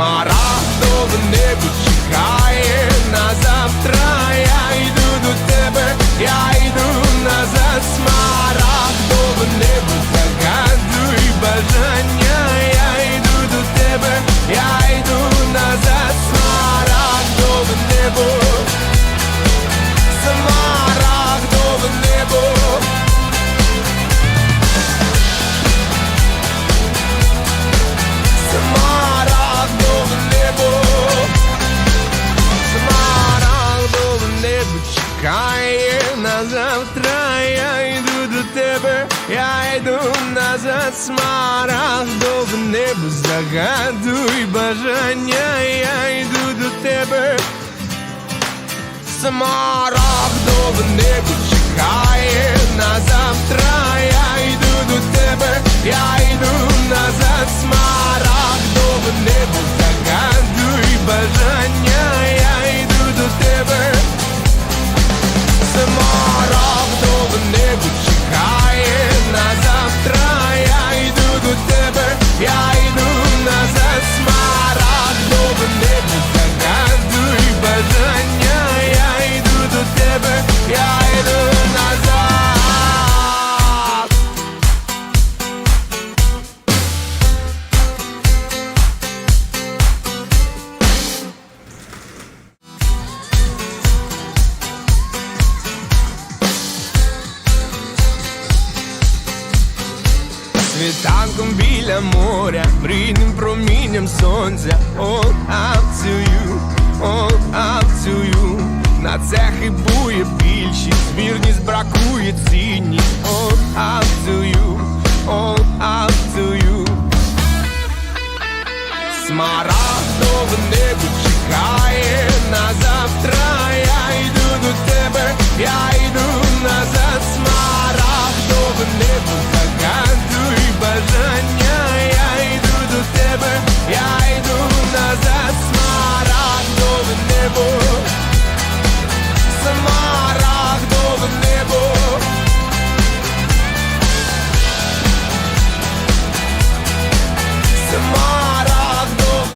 Смарагдове небо чекає на завтра Я йду на завтра Я йду до тебе, я йду назад Смарагдове небо загадуй бажання Я йду до тебе. Смарагдове небо світанком біля моря, мрійним промінням сонця, All up на це хибує більшість, вірність бракує цінність, All up to you, all up Смарагдове небо чекає. На завтра, я йду до тебе, я йду на завтра